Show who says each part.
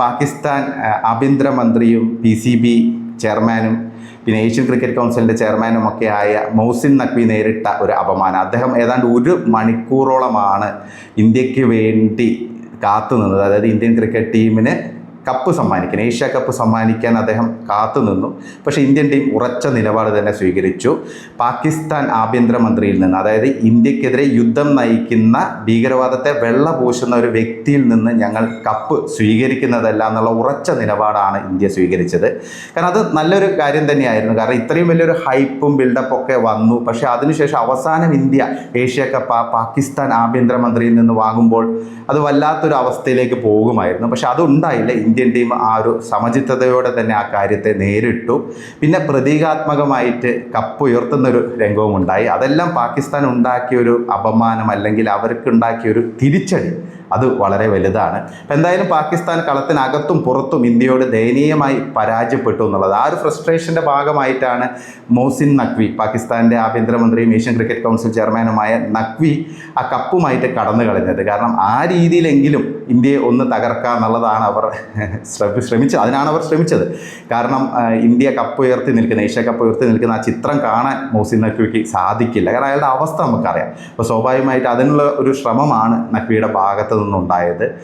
Speaker 1: പാകിസ്ഥാൻ ആഭ്യന്തരമന്ത്രിയും P C B ചെയർമാനും പിന്നെ ഏഷ്യൻ ക്രിക്കറ്റ് കൗൺസിലിന്റെ ചെയർമാനും ഒക്കെ ആയ മൗസിൻ നഖ്വി നേരിട്ട ഒരു അപമാനം. അദ്ദേഹം ഏതാണ്ട് ഒരു മണിക്കൂറോളമാണ് ഇന്ത്യയ്ക്ക് വേണ്ടി കാത്തുനിന്നത്. അതായത് ഇന്ത്യൻ ക്രിക്കറ്റ് ടീമിന് കപ്പ് സമ്മാനിക്കാൻ ഏഷ്യ കപ്പ് സമ്മാനിക്കാൻ അദ്ദേഹം കാത്തു നിന്നു. പക്ഷേ ഇന്ത്യൻ ടീം ഉറച്ച നിലപാട് തന്നെ സ്വീകരിച്ചു. പാകിസ്ഥാൻ ആഭ്യന്തരമന്ത്രിയിൽ നിന്ന് അതായത് ഇന്ത്യക്കെതിരെ യുദ്ധം നയിക്കുന്ന ഭീകരവാദത്തെ വെള്ള പൂശുന്ന ഒരു വ്യക്തിയിൽ നിന്ന് ഞങ്ങൾ കപ്പ് സ്വീകരിക്കുന്നതല്ല എന്നുള്ള ഉറച്ച നിലപാടാണ് ഇന്ത്യ സ്വീകരിച്ചത്. കാരണം അത് നല്ലൊരു കാര്യം തന്നെയായിരുന്നു. കാരണം ഇത്രയും വലിയൊരു ഹൈപ്പും ബിൽഡപ്പും ഒക്കെ വന്നു. പക്ഷേ അതിനുശേഷം അവസാനം ഇന്ത്യ ഏഷ്യ കപ്പ് പാകിസ്ഥാൻ ആഭ്യന്തരമന്ത്രിയിൽ നിന്ന് വാങ്ങുമ്പോൾ അത് വല്ലാത്തൊരു അവസ്ഥയിലേക്ക് പോകുമായിരുന്നു. പക്ഷെ അതുണ്ടായില്ല. ഇന്ത്യൻ ടീം ആ ഒരു സമചിത്തതയോടെ തന്നെ ആ കാര്യത്തെ നേരിട്ടു. പിന്നെ പ്രതീകാത്മകമായിട്ട് കപ്പ് ഉയർത്തുന്നൊരു രംഗവും ഉണ്ടായി അതെല്ലാം പാകിസ്ഥാൻ ഉണ്ടാക്കിയ ഒരു അപമാനം അല്ലെങ്കിൽ അവർക്ക് ഉണ്ടാക്കിയ ഒരു തിരിച്ചടി അത് വളരെ വലുതാണ്. അപ്പം എന്തായാലും പാകിസ്ഥാൻ കളത്തിനകത്തും പുറത്തും ഇന്ത്യയോട് ദയനീയമായി പരാജയപ്പെട്ടു എന്നുള്ളത്. ആ ഒരു ഫ്രസ്ട്രേഷന്റെ ഭാഗമായിട്ടാണ് മോസിൻ നഖ്വി പാകിസ്ഥാന്റെ ആഭ്യന്തരമന്ത്രിയും ഏഷ്യൻ ക്രിക്കറ്റ് കൗൺസിൽ ചെയർമാനുമായ നഖ്വി ആ കപ്പുമായിട്ട് കടന്നു കളഞ്ഞത്. കാരണം ആ രീതിയിലെങ്കിലും ഇന്ത്യയെ ഒന്ന് തകർക്കുക എന്നുള്ളതാണ് അവർ ശ്രമി ശ്രമിച്ചത്. അതിനാണ് അവർ ശ്രമിച്ചത്. കാരണം ഇന്ത്യ കപ്പ് ഉയർത്തി നിൽക്കുന്ന ഏഷ്യ കപ്പ് ഉയർത്തി നിൽക്കുന്ന ആ ചിത്രം കാണാൻ മോസിൻ നഖ്വിക്ക് സാധിക്കില്ല. കാരണം അയാളുടെ അവസ്ഥ നമുക്കറിയാം. അപ്പോൾ സ്വാഭാവികമായിട്ട് അതിനുള്ള ഒരു ശ്രമമാണ് നഖ്വിയുടെ ഭാഗത്ത് നിന്നുണ്ടായത്.